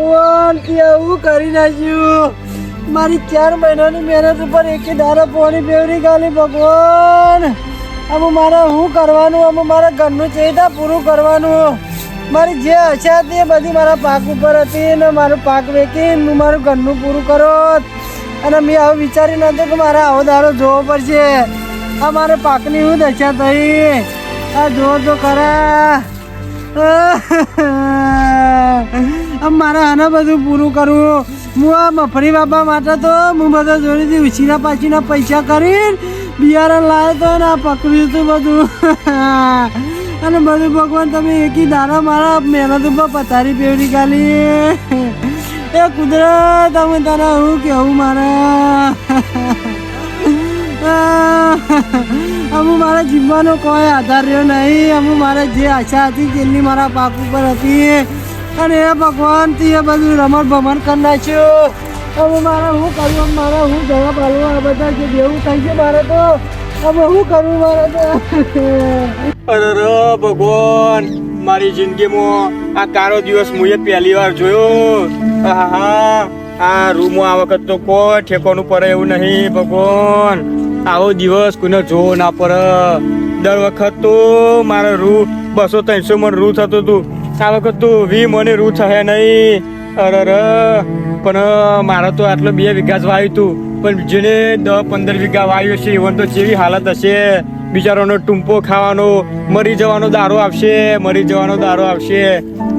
ભગવાન, કે આવું કરી નાખ્યું. મારી ચાર મહિનાની મહેનત ઉપર એકે દારા પોણી બેવરી ગાલી, ભગવાન. આમ મારે શું કરવાનું? આમ મારા ઘરનું ચેતા પૂરું કરવાનું? મારી જે આશા હતી એ બધી મારા પાક ઉપર હતી ને મારું પાક વેચીને હું મારું ઘરનું પૂરું કરો અને મેં આવું વિચારી નહોતું કે મારે આવો દારો જોવો પડશે. આ મારે પાકની શું દશા થઈ. આ જો તો ખરા. મારે આને બધું પૂરું કરવું. હું આ મફરી બાપા માટે તો હું બધા જોડેથી ઉછીના પાછીના પૈસા કરીને બિયારણ લાવ્યો તો ને આ પકડ્યું હતું બધું. અને બધું ભગવાન, તમે એકી દાડા મારા મહેનત ઉપર પથારી પેવડી કાલી એ કુદરત, અમે તને હું કેવું મારા? અમુ મારા જીવવાનો કોઈ આધાર રહ્યો નહીં. અમુ મારે જે આશા હતી તેની મારા પાક ઉપર હતી. અને એ ભગવાન, તે બધું રમણ ભમણ કરી નાખ્યું. હવે મારે શું કરવું મારે શું જવાબ આપવો આ બધા જે દેવું થાય છે મારે તો. હવે શું કરવું મારે તો? અરે ભગવાન, મારી જિંદગીમાં આ કારો દિવસ મુએ પહેલી વાર જોયો. આહા, આ રૂમમાં આ વખત તો કોઈ ઠેકોનું પડે એવું નહીં, ભગવાન. આવો દિવસ કોઈને જોવો ના પડે. દર વખત તો મારે રૂ, બસો ત્રણસો મણ રૂ થતું હતું. આ વખત તો વી મને રૂ થયા નહીં અરર પણ મારે તો આટલો બે વીઘા જ વાવ્યું હતું પણ જેને દસ પંદર વીઘા વાવ્યો છે એવન તો જેવી હાલત હશે. બિચારાનો ટૂંપો ખાવાનો, મરી જવાનો દારો આવશે, મરી જવાનો દારો આવશે.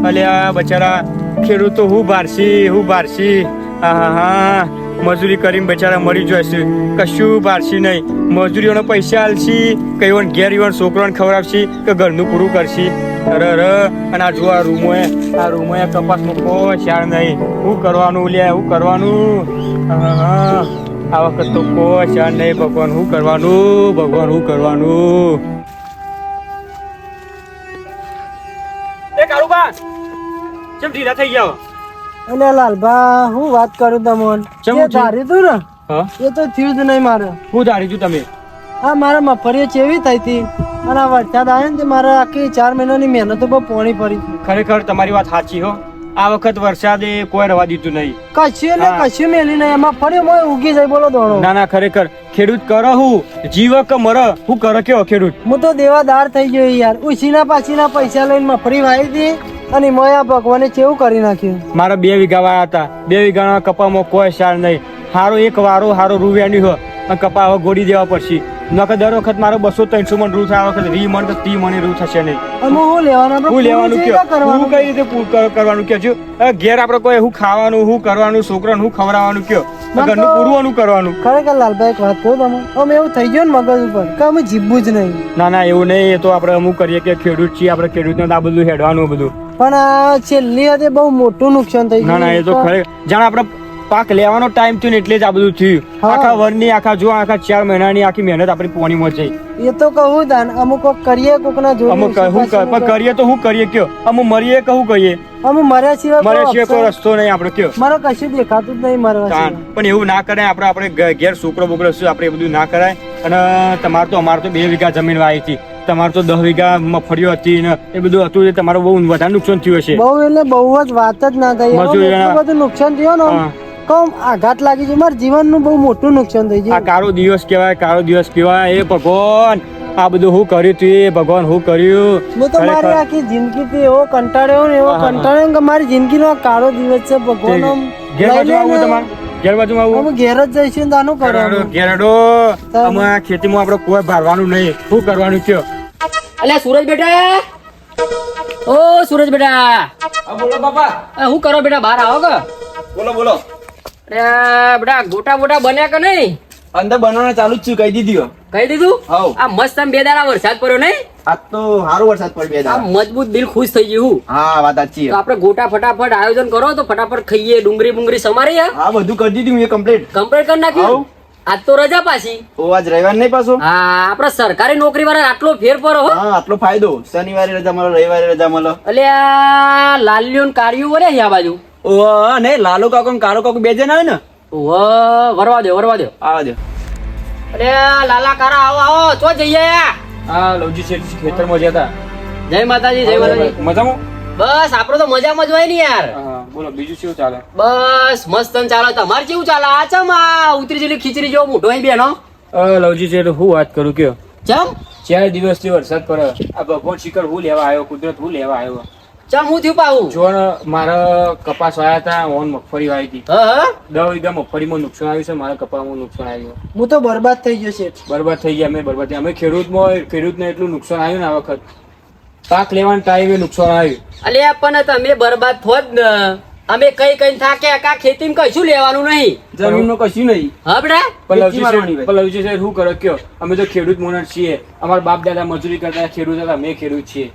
અલ્યા બચારા, ખેડૂતો હું બારસી હું બારસી. હા હા મજૂરી કરીને બચારા મરી જશે કશું બારસી નહીં. મજૂરીઓનો પૈસા આલશી, કઈ ઘેર ઈવન છોકરાને ખવડાવશી, કે ઘરનું પૂરું કરશી. અરે અરે અને આ જો આ રૂમો આ રૂમો કપાસ મૂકો શાળ નહીં. શું કરવાનું લે શું કરવાનું. આ વખત તો કો શાળ નહીં ભગવાન શું કરવાનું ભગવાન શું કરવાનું. એ કેમ ઢીલા થઈ ગયા અને લાલભા હું વાત કરું તમોન? ચમ ધારી તું ને એ તો થયું જ નહીં મારે. હું ધારી છું તમે. આ મારા મફરીઓ ચેવી થઈ હતી? અને આ વરસાદ આવ્યો ને તે મારે આખી ચાર મહિનાની મહેનત ઉપર પોણી પડી. ખરેખર તમારી વાત સાચી હો. આ વખત વરસાદે કોઈ રવા દીધું નહીં. કશું ને. કશું મેલી નહીં. એમાં ફર્યો મોય ઉગી જાય બોલો દોડો. ના ના ખરેખર. ખેડૂત કરો હું. જીવ કે મર. હું કરો કેવો ખેડૂત? હું તો દેવાદાર થઈ ગયો યાર. ઉછીના પાછીના પૈસા લઈને મફરી વાવી હતી અને મોય આ ભગવાને કેવું કરી નાખ્યું. મારા બે વીઘા વાયા હતા. બે વીઘાના કપામાં કોઈ સાર નહીં. હારો એક વારો હારો રૂ નહીં હોય અને કપા હવે ગોળી દેવા પડશે. નકર દર વખત મારો બસો ત્રણસો મણ રૂ થાય આ વખત રી મણ કે ત્રી મણ રૂ થશે નહીં. હું લેવાનું? હું લેવાનું કયો? હું કઈ રીતે કરવાનું કયો? છું ઘેર આપણે કોઈ હું ખાવાનું હું કરવાનું છોકરાને હું ખવડાવવાનું કયો? ઘરનું પૂરવાનું કરવાનું. ખરેખર લાલભાઈ એક વાત કહું તમે અમે એવું થઈ ગયું ને મગજ ઉપર કે અમે જીવવું જ નહીં. ના ના એવું નહીં એ તો આપણે અમુક કરીએ કે ખેડૂત છીએ આપણે ખેડૂતને આ બધું હેડવાનું બધું. પણ આ છેલ્લી હદે બહુ મોટું નુકસાન થઈ ના ના એ તો ખરે જાણે આપણે પાક લેવાનો ટાઈમ થયો ને એટલે જ આ બધું થયું. આખા વરની આખા જો આખા ચાર મહિનાની આખી મહેનત આપણી પોણીમાં જઈ એ તો કહું દાન અમુક કરીએ કોક ના જોઈએ અમુક હું પણ કરીએ તો હું કરીએ કયો? અમુક મરીએ કહું કહીએ. અમે મર્યા સિવાય મર્યા સિવાય કોઈ રસ્તો નહીં આપણે કયો? મારો કશું દેખાતું જ નહીં મરવા પણ એવું ના કરાય આપણે આપણે ઘેર છોકરો બોકરો છે આપણે એ બધું ના કરાય. અને તમારે તો અમારે તો બે વીઘા જમીન વાવી હતી. તમારે તો દસ વીઘા મગફળીઓ હતી ને એ બધું હતું એ તમારું બહુ વધારે નુકસાન થયું હશે. બહુ એટલે બહુ જ વાત જ ના થઈ બધું નુકસાન થયું ને. કમ આઘાત લાગી છે મારા જીવનનું બહુ મોટું નુકસાન થઈ આ કારો કાળો દિવસ કહેવાય કાળો દિવસ કહેવાય. એ ભગવાન! આ બધું હું કર્યું તું એ ભગવાન હું કર્યું. હું તો મારી આખી જિંદગી એવો કંટાળ્યો ને એવો કંટાળ્યો કે મારી જિંદગીનો નો કાળો દિવસ છે ભગવાન આમ ઘેર બાજુ આવું. તમારે? ઘેર બાજુ આવું? અમે ઘેર જ જઈશું ને તાનું કરવાનું. ઘેરડો અમે આ ખેતીમાં આપણે કોઈ ભારવાનું નહીં. શું કરવાનું છે? અલ્યા સુરજ બેટા. ઓ સુરજ બેટા. બોલો બાપા. હું શું કરો બેટા? બહાર આવો કે? બોલો બોલો. અરે બેટા ગોટા બોટા બન્યા કે નહીં? અંદર બનાવવાનું ચાલુ જ છું કહી દીધી. કહી દીધું? હઉ. આ મસ્ત આમ બે દાડા વરસાદ પડ્યો નહીં? આ તો સારો વરસાદ પડ્યો બે દાડા. મજબૂત દિલ ખુશ થઈ ગયું. હા વાત સાચી તો આપણે ગોટા ફટાફટ આયોજન કરો તો ફટાફટ ખાઈએ ડુંગળી બુંગળી સમારી હા બધું કરી દીધું મેં કમ્પ્લીટ કમ્પ્લીટ કરી નાખ્યું. આજ તો રજા પાછી. ઓ આજ રવિવાર નહીં પાછો? હા આપડે સરકારી નોકરી વાળા આટલો ફેર પડો હા. આટલો ફાયદો. શનિવારે રજા મળે રવિવારે રજા મળે. અલ્યા લાલ્યું ને કાળિયું વરે આ બાજુ. ઓ નહીં લાલુ કાકો ને કાળો કાકો બે જણ આવે ને? વરવા દો વરવા દો આવા દો અરે લાલા કારા આવો આવો ચો જઈએ? હા લવજી શેઠ ખેતરમાં ગયા હતા. જય માતાજી જય માતાજી. મજામાં? બસ આપણો તો મજામાં જ હોય ને યાર. બોલો બીજું શું ચાલે? બસ મસ્ત ચાલો. તમારે કેવું ચાલે? આ ચમ આ ઉતરી જેલી ખીચડી જેવો મોટો અહીં બેનો? લવજી છે હું વાત કરું કયો? ચમ? ચાર દિવસથી વરસાદ પડે. આ ભગવાન શિખર હું લેવા આવ્યો કુદરત હું લેવા આવ્યો. ચમ હું થયું પાવું જો મારા કપાસ વાયા હતા ઓન મગફળી વાવી હતી હ દસ વીઘા મગફળીમાં નુકસાન આવ્યું છે મારા કપાસમાં નુકસાન આવ્યું. હું તો બરબાદ થઈ ગયો છે. બરબાદ થઈ ગયા અમે બરબાદ થઈ અમે ખેડૂતમાં ખેડૂતને એટલું નુકસાન આવ્યું ને આ વખત. પાક લેવાના ટાઈમે નુકસાન આવ્યું. અલે પણ તમે બરબાદ થોત ને. અમે કઈ કઈ થાક્યા કા ખેતીમાં કશું લેવાનું નહીં. જમીનનું કશું નહીં. હા બેટા? સાહેબ શું કરો કયો? અમે તો ખેડૂત મોનર છીએ. અમારા બાપ દાદા મજૂરી કરતા ખેડૂત હતા અમે ખેડૂત છીએ.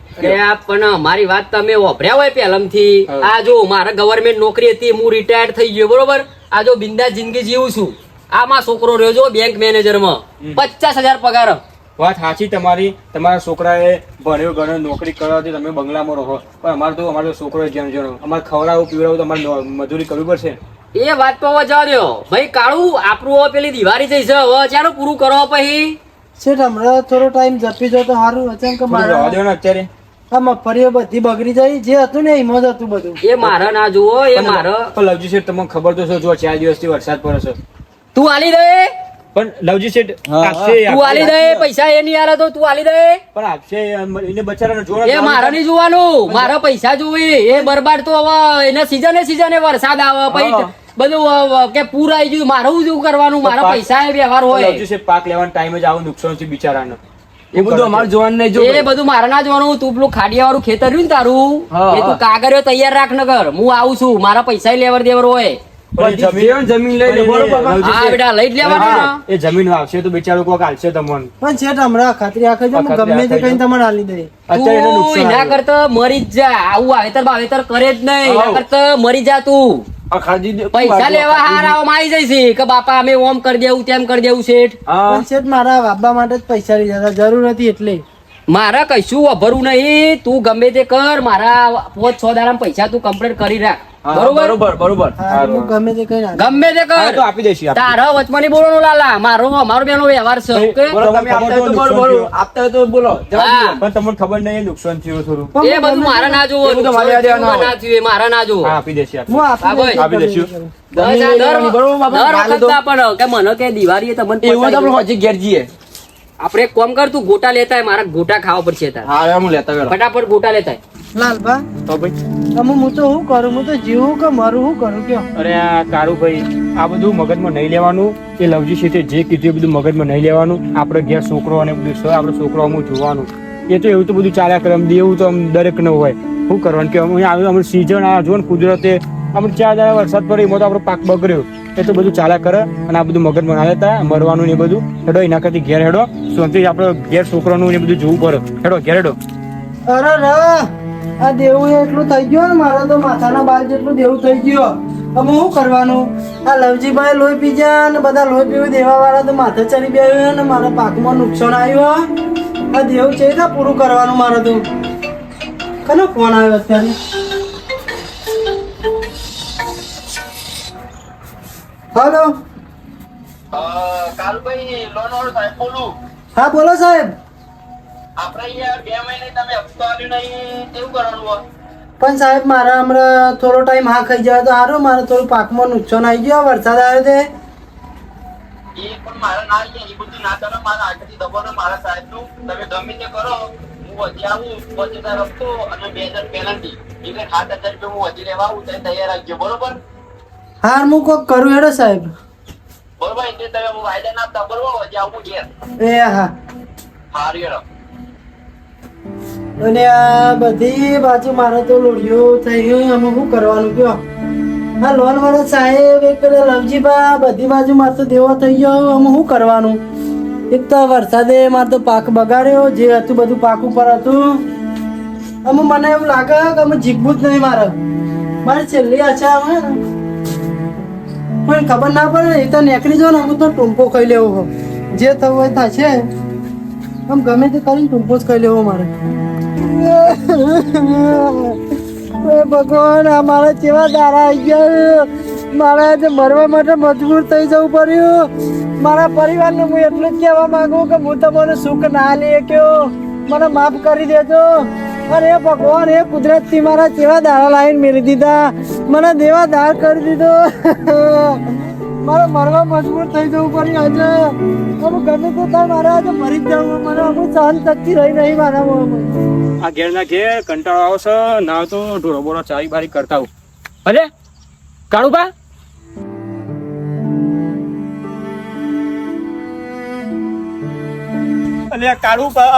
પણ મારી વાત તમે વાપર્યા હોય પહેલમથી થી આ જો મારા ગવર્મેન્ટ નોકરી હતી હું રિટાયર્ડ થઈ ગયો બરોબર? આ જો બિંદાસ જિંદગી જીવું છું. આમાં છોકરો રહ્યો છો બેંક મેનેજરમાં માં. પચાસ હજાર પગાર. વાત સાચી તમારી. તમારા છોકરાએ ભણ્યો ગણ્યો નોકરી કરવાથી તમે બંગલામાં રહો. પણ અમારે તો અમારો છોકરો જેમ જેનો અમારે ખવડાવવું પીવડાવું તમારે મજૂરી કરવી પડશે. એ વાત તો જવા દ્યો ભાઈ કાળું આપણું પેલી દિવાળી થઈ છે. હવે ચાલો પૂરું કરો પછી. શેઠ હમણાં થોડો ટાઈમ જપી જો તો સારું અચાનક મારે રહેવા મારા દો ને અત્યારે. આ મગફળીઓ બધી બગડી જાય. જે હતું ને એમાં જ હતું બધું. એ મારે ના જુઓ એ મારે. પણ લવજી શેઠ તમને ખબર તો છે જો ચાર દિવસથી વરસાદ પડે છે. તું આલી દે. પણ લવજી શેઠ તું આલી દે પૈસા એ નહીં આલે તો તું આલી દે. પણ આપશે એને બચારાને જોડે એ મારા નહીં જોવાનું. મારા પૈસા જોવી. એ બરબાદ તો હવે એને સીઝને સીઝને વરસાદ આવે. પછી બધું કે પૂર આવી ગયું. મારું જ કરવાનું? મારા પૈસા એ વ્યવહાર હોય. લવજી શેઠ પાક લેવાનો ટાઈમ જ આવું નુકસાન છે બિચારાને. એ બધું અમારે જોવાનું નહીં જો એ બધું મારે ના જોવાનું. તું પેલું ખાડિયા વાળું ખેતર રહ્યું ને તારું એ તું. કાગળિયો તૈયાર રાખ નગર હું આવું છું. મારા પૈસા લેવર દેવર હોય. જમીન- જમીન લઈ લે, પણ એને બરોબર? લવજી હા શેઠ- બેટા લઈ જ લેવાનું હા, ને. એ જમીન વાવશે તો બિચારો કોક હાલશે તમને. પણ શેઠ હમણાં ખાતરી આખે જો ગમે તે આખે તમારે આલી દઈ તું એના કરતા મરી જ જા. આવું વાવેતર બાવેતર કરે જ નહીં. એના કરતા મરી જા તું. પૈસા લેવા હાર આવવામાં આવી જાય છે કે બાપા અમે ઓમ કરી દેવું તેમ કરી દેવું શેઠ. શેઠ મારા બાબા માટે જ પૈસા લીધા જરૂર હતી એટલે. મારે કશું અભરવું નહીં તું ગમે તે કર મારા પોચ છ દાડા પૈસા તું કમ્પ્લીટ કરી રાખ બરોબર બરોબર બરોબર હા હું ગમે તે કઈ ગમે તે હા, તો આપી દઈશું તારા વચમાં બોલવાનું લાલા મારો અમારો બેનો વ્યવહાર છે ઓકે? આપતા તો બોલો, બોલો. થયું. આપતા હોય તો બોલો જવા હા. દો. પણ તમને ખબર નહીં નુકસાન થયું થોડું એ બધું મારા ના જોવો એ બધું મારે યાદ નુકસાન ના થયું ના થયું એ મારા ના જોવો આપી દેશે હું આપી હા, ભાઈ. દઈશ, આપી દઈશું. કરું. બસ આ જમીન દર લેવાની, બરોબર બાપા? દર માલે વખત પણ કે મને કે દિવાળીએ તમને એવું તો આપણે પતાવી ઘેર જઈએ. આપણે એક કામ કર તું ગોટા લેતા મારા ગોટા ખાવા પડશે તાર. હા હું લેતા ગયો ફટાફટ ગોટા લેતા. લાલભા તો ભાઈ? તમે હું તો શું કરું? હું તો જીવું કે મરું? શું કરું કયો? અરે આ કારું ભાઈ આ બધું મગજમાં નહીં લેવાનું. એ લવજી શેઠે જે કીધું એ બધું મગજમાં નહીં લેવાનું. આપણે ઘેર છોકરો અને બધું છે આપણે છોકરો અમુક જોવાનું. એ તો એવું તો બધું ચાલ્યા કરે દેવું તો આમ દરેક ન હોય. શું કરવાનું? કે અમે આવ્યું અમે સીઝન આ જો ને કુદરતે અમે ચાર દાડા વરસાદ પડી એમાં તો આપણો પાક બગડ્યો. એ તો બધું ચાલ્યા કરે અને આ બધું મગજ બનાવે લેતા, મરવાનું ને બધું. હેડો, એના કરતી ઘેર હેડો. શાંતિથી આપણે ઘેર છોકરાનું ને બધું જોવું પડે. હેડો, ઘેર હેડો. અરે આ દેવું એટલું થઈ ગયું ને, મારા તો માથાના બાલ જેટલું દેવું થઈ ગયું. અમે શું કરવાનું? આ લવજીભાઈ લોહી પી જાય ને બધા લોહી પીવું દેવા વાળા તો માથે ચડી ગયા અને મારા પાકમાં નુકસાન આવ્યું આ દેવું છે પૂરું કરવાનું મારે તો. કનો ફોન આવ્યો અત્યારે? હલો. કાલભાઈ લોન વાળો સાહેબ બોલું. હા બોલો સાહેબ. આપણે અહીંયા બે મહિને તમે હપ્તો આવ્યો નહીં કેવું કરવાનું? પણ સાહેબ મારા હમણાં થોડો ટાઈમ હા ખાઈ જાય તો સારું મારે થોડું પાકમાં નુકસાન આવી ગયો વરસાદ આવ્યો તે. એ પણ મારે ના એ બધું ના કરો મારા આગળથી દબાણો મારા સાહેબનું. તમે ગમે તે કરો હું વધી આવું પછી તાર હપ્તો અને બે હજાર પેનલ્ટી એટલે સાત હજાર રૂપિયા હું વધી લેવા આવું તૈયાર રાખજો બરોબર? હાર હું કોક કરું હેડો સાહેબ. બરોબર એટલે તમે હું વાયદા ના આપતા બરોબર વધી આવું ઘેર એ હા. સારું હેડો. અને આ બધી બાજુ મારે તો લોડિયો થઈ ગયું અમે શું કરવાનું કયો હા લોન વાળો સાહેબ એક પેલા લવજીભા બધી બાજુ મારે તો દેવો થઈ ગયો અમે શું કરવાનું? એક તો વરસાદે મારે તો પાક બગાડ્યો જે હતું બધું પાક ઉપર હતું. અમે મને એવું લાગે કે અમે જીગવું જ નહીં મારે. મારે છેલ્લી આશા આવે પણ ખબર ના પડે એ તો નીકળી જાવ ને અમુક તો ટૂંપો ખાઈ લેવો હો. જે થવું હોય થશે. આમ ગમે તે કરીને ટૂંપો જ ખાઈ લેવો મારે. ભગવાન, આ મારા કેવા દારા આવી ગયા મારે આજે મરવા માટે મજબૂર થઈ જવું પડ્યું. મારા પરિવારને હું એટલું જ કહેવા માંગુ કે હું તમને સુખ ના લઈ શક્યો મને માફ કરી દેજો. અરે ભગવાન એ કુદરતથી મારા કેવા દાડા લાઈન મેળી દીધા. મને દેવા દાળ કરી દીધો. મારે મરવા મજબૂર થઈ જવું પડ્યું આજે. અમુક ગમે તો થાય મારે આજે મરી જ જવું. મને અમુક સહન શક્તિ રહી નહીં મારા આ ઘેર ના ઘેર કંટાળો આવશે. ના તો ઢોરો બોરો ચારી બારી કરતા હું ભલે? કાળુબા? અલ્યા કાળુબા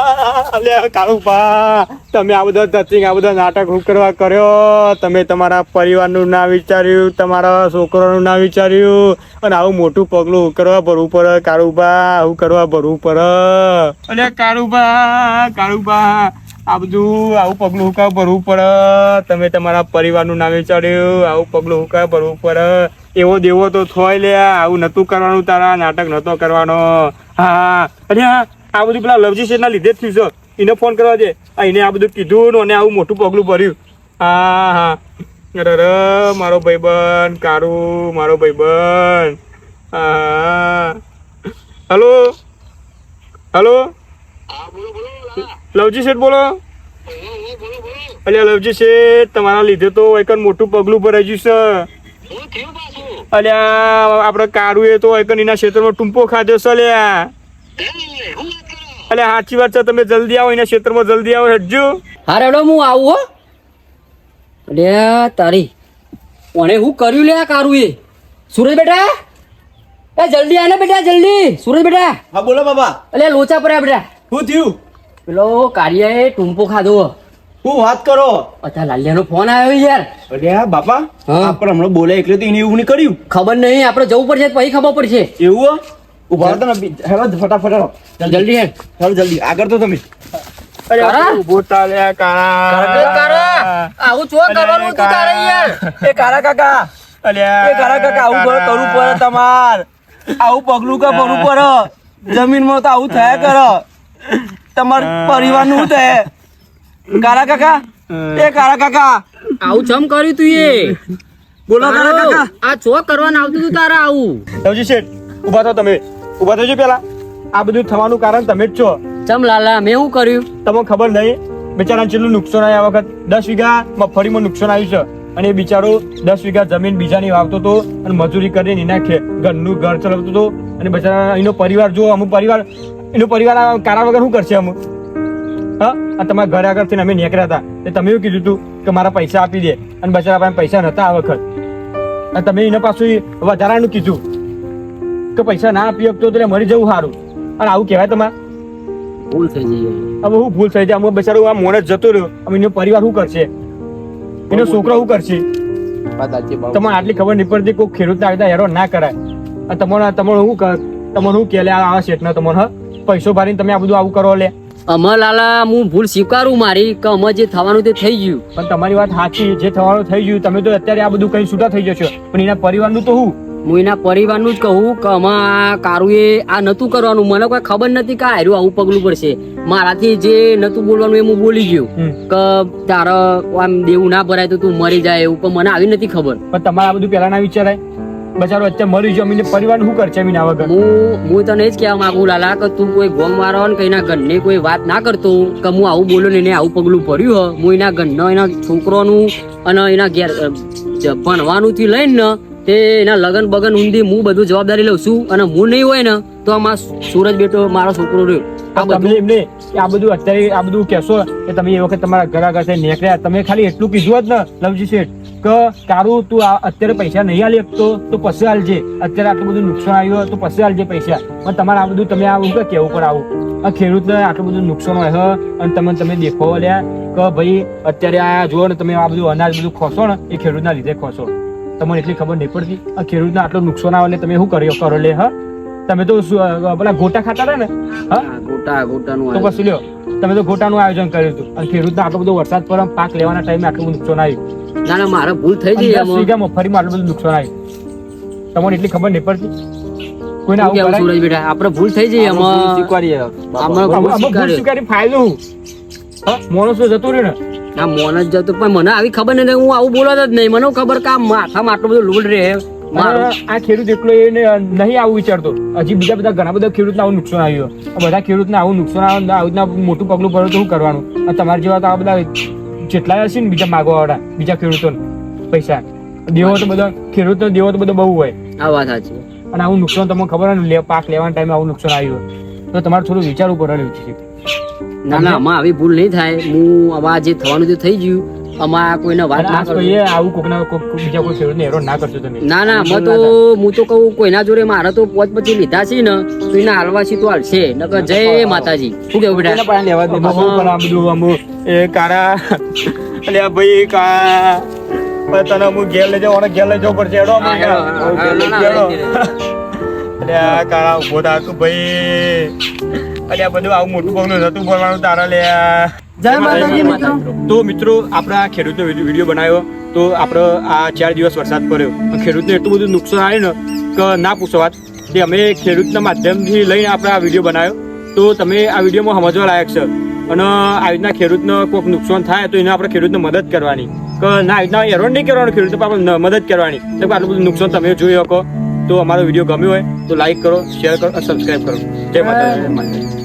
અલ્યા કાળુબા તમે આ બધા ટચિંગ આ બધા નાટક હું કરવા કર્યો? તમે તમારા પરિવારનું ના વિચાર્યું, તમારા છોકરાનું ના વિચાર્યું, અને આવું મોટું પગલું હું કરવા ભરવું પડે કાળુબા આવું કરવા ભરવું પડે અલ્યા કાળુબા કાળુબા આ બધું, આવું પગલું હુકા ભરવું પડે તમે તમારા પરિવારનું નામ વિચાર્યું, આવું પગલું હુકા ભરવું પડે એવો દેવો તો થોય લે આવું નતું કરવાનું તારા, નાટક નતો કરવાનો. હા અરે આ બધું પેલા લવજી શેઠના લીધે જ થયું છે. એને ફોન કરવા દે. આ એને આ બધું કીધું અને આવું મોટું પગલું ભર્યું. હા હા અરે અરે, મારો ભાઈબંધ, કારું, મારો ભાઈબંધ. હલો? હલો? લવજી શેઠ બોલો? અલ્યા, લવજી શેઠ, તમારા લીધે તો એકન મોટું પગલું ભરાઈ ગયું છે. અલ્યા, આપણે કારું એ તો એકન એના ક્ષેત્રમાં ટૂંપો ખાધો છે, અલ્યા. અલ્યા સાચી વાત છે તમે જલ્દી આવો એના ક્ષેત્રમાં જલ્દી આવો હજુ. હા રેડો હું આવું હો. લે તારી. ઓને હું કર્યું લે આ કારું એ? સુરજ બેટા? એ જલ્દી આને બેટા જલ્દી. સુરજ બેટા. હા બોલો બાબા. અલે લોચા પડ્યા બેટા. શું થયું? પેલો કારિયાએ ટૂંપો ખાધો. હું વાત કરો? અચ્છા લાલિયાનો ફોન આવ્યો યાર. અરે હા બાપા. હા. આપણે હમણાં બોલે એટલે તો એને એવું નહીં કર્યું ખબર નહીં આપણે જવું પડશે પછી ખબર પડશે. એવું હો? ઊભા રહો તમે હેલો ફટાફટ હેલો. જલ્દી હે. હેલો જલ્દી. આગળ તો તમે. જમીન ઊભો તાલ્યા કારા. એ કારા, આવું ચો કરવાનું હતું તારે યાર. એ કારા કાકા. અલ્યા એ કારા કાકા આવું કરો કરવું પડે તમાર. આવું પગલું કા ભરવું પડે? જમીનમાં તો આવું થયા કરો. તમાર પરિવારનું નું થાય? કારા કાકા? એ કારા કાકા. આવું ચમ કર્યું તું એ. બોલો કારા કાકા. આ છો કરવાનું આવતું તું તારે આવું. શેઠ ઊભા થો તમે. ઊભા થજો પેલા. આ બધું થવાનું કારણ તમે જ છો. ચમ લાલા મેં શું કર્યું? તમને ખબર નહીં બિચારાને કેટલું નુકસાન આવ્યા આ વખત દસ વીઘા મગફળીમાં નુકસાન આવ્યું છે. અને એ બિચારો દસ વીઘા જમીન બીજાની વાવતો હતો અને મજૂરી કરીને એના ઘરનું ઘર ચલાવતો હતો. અને બિચારા એનો પરિવાર જો અમુક પરિવાર એનો પરિવાર કારા વગર શું કરશે અમુક? હા? તમારા ઘર આગળથી અમે નીકળ્યા હતા. એ તમે એવું કીધું હતું કે મારા પૈસા આપી દે. અને બિચારા પાસે પૈસા નહોતા આ વખત. અને તમે એના પાછું વધારાનું કીધું. કે પૈસા ના આપી શકતો તો મરી જવું સારું અને આવું કહેવાય તમારે? ભૂલ થઈ જઈ હવે હું ભૂલ થઈ જાય અમુક બચારો આ મોને જતો રહ્યો. હવે એનો પરિવાર શું કરશે? એનો છોકરો શું કરશે? તમારે આટલી ખબર નહીં પડતી કોઈ ખેડૂત ના હેરો ના કરાય. અને તમારે તમારે શું કર તમને શું કે આ આવા શેઠ તમને હ? પૈસો ભરીને તમે આ બધું આવું કરો લે. અમાર લાલા હું ભૂલ સ્વીકારું મારી કે અમે જે થવાનું તે થઈ ગયું. પણ તમારી વાત સાચી જે થવાનું થઈ ગયું તમે તો અત્યારે આ બધું કઈ છૂટા થઈ જશો. પણ એના પરિવારનું તો હું? હું એના પરિવારનું જ કહું કે આમાં કારુએ આ નતું કરવાનું. મને કોઈ ખબર નથી કે આર્યું આવું પગલું પડશે. મારાથી જે નતું બોલવાનું એ હું બોલી ગયો. કે તારો આમ દેવું ના ભરાય તો તું મરી જાય એવું. પણ મને આવી નથી ખબર. પણ તમારે આ બધું પહેલા ના વિચારાય? બચારો અત્યારે મરી ગયો અમીને પરિવાર શું કરશે અમીના વગર? હું હું તને જ કહેવા માંગુ લાલા કે તું કોઈ ગોમ મારો ને કઈ ના ઘરની કોઈ વાત ના કરતો. કે હું આવું બોલો ને એને આવું પગલું ભર્યું હ. એના ઘરનો એના છોકરોનું અને એના ઘેર ભણવાનું થી લઈને ને તે એના લગન બગન ઊંધી હું બધું જવાબદારી લઉં છું અને હું નહીં હોય ને તો આ સુરજ બેટો મારો છોકરો રહ્યો. આ બધું એમને આ બધું અત્યારે આ બધું કહેશો કે તમે એ વખત તમારા ઘર આગળ નીકળ્યા તમે ખાલી એટલું કીધું જ ને લવજી શેઠ કે તારું તું અત્યારે પૈસા નહીં આલી શકતો તો પછી હાલજે અત્યારે આટલું બધું નુકસાન આવ્યું તો પછી હાલજે પૈસા. પણ તમારે આ બધું તમે આવું કે કેવું પર આવું? આ ખેડૂતને આટલું બધું નુકસાન હોય અને તમે તમે દેખો લ્યા કે ભાઈ અત્યારે આ જુઓ ને તમે આ બધું અનાજ બધું ખોશો ને એ ખેડૂતના લીધે ખોશો તમને એટલી ખબર નહીં પડતી? આ ખેડૂતને આટલું નુકસાન આવે એટલે તમે શું કર્યો? કરો લે હા? તમે તો પેલા ગોટા ખાતા હતા ને? હા ગોટા ગોટાનું તો પછી લ્યો તમે તો ગોટાનું આયોજન કર્યું હતું. અને ખેડૂતને આટલો બધો વરસાદ પર પાક લેવાના ટાઈમે આટલું બધું નુકસાન આવ્યું. ના ના મારે ભૂલ થઈ ગઈ વીઘા મગફળીમાં આટલું બધું નુકસાન આવ્યું. તમને એટલી ખબર નહીં પડતી? કોઈને આવું કરાય? સૂરજ બેટા? આપણે ભૂલ થઈ જઈએ એમાં. સ્વીકારીએ. આમાં આમાં- ભૂલ સ્વીકારી. ફાયદો? હા માણસ જતું રહ્યું ને? ના મોન જ જતો પણ મને આવી ખબર નહીં હું આવું બોલત જ નહીં. મને ખબર કે આ માથામાં આટલું બધું લોડ રહે. આ ખેડૂત એકલો એને નહીં આવું વિચારતો. હજી બીજા બધા ઘણા બધા ખેડૂતને આવું નુકસાન આવ્યું બધા ખેડૂતને આવું નુકસાન આવે ને આવું મોટું પગલું ભરો તો શું કરવાનું? તમારા જેવા તો આ બધા જેટલા હશે ને બીજા માગવા વાળા બીજા ખેડૂતોને પૈસા. દેવો તો બધા ખેડૂતનો દેવો તો બધો બહુ હોય. આ વાત સાચી. અને આવું નુકસાન તમને ખબર હોય ને પાક લેવાના ટાઈમે આવું નુકસાન આવ્યું તો તમારે થોડું વિચારવું પડે છે. ના ના આમાં આવી ભૂલ નહીં થાય. હું આમાં જે થવાનું જે થઈ ગયું આમાં કોઈને વાત ના કરો. આવું કોકના કોક બીજા કોઈ ખેડૂતને હેરાન ના કરશો તમે. ના ના અમે તો હું તો કહું કોઈના જોડે મારા તો પોચ પછી લીધા છે ને તો એના હાલવાસી તો હાલશે. નકર જય માતાજી. શું કેવું બેટા? લેવા દે બધું અમુ એ કારા એટલે ભાઈ કા તને હું ઘેર લઈ અને ઘેર લઈ જવું પડશે. હેડો આ કારા ઊભો થા તું ભાઈ. આ બધું આવું મોટું પગલું નતું બોલવાનું તારા લે. જય માતાજી મિત્રો. તો મિત્રો આપણે આ ખેડૂતનો વીડિયો વીડિયો બનાવ્યો તો આપણે આ ચાર દિવસ વરસાદ પડ્યો. ખેડૂતને એટલું બધું નુકસાન આવ્યું ને કે ના પૂછો વાત. તે અમે ખેડૂતના માધ્યમથી લઈને આપણે આ વીડિયો બનાવ્યો. તો તમે આ વિડીયોમાં સમજવા લાયક છે. અને આવી રીતના ખેડૂતને કોઈક નુકસાન થાય તો એને આપણે ખેડૂતને મદદ કરવાની. કે ના આવી રીતના એરોડ નહીં કરવાનું ખેડૂત આપણે મદદ કરવાની. તો આટલું બધું નુકસાન તમે જોઈ શકો. તો અમારો વીડિયો ગમ્યો હોય તો લાઈક કરો શેર કરો અને સબસ્ક્રાઈબ કરો. જય માતાજી.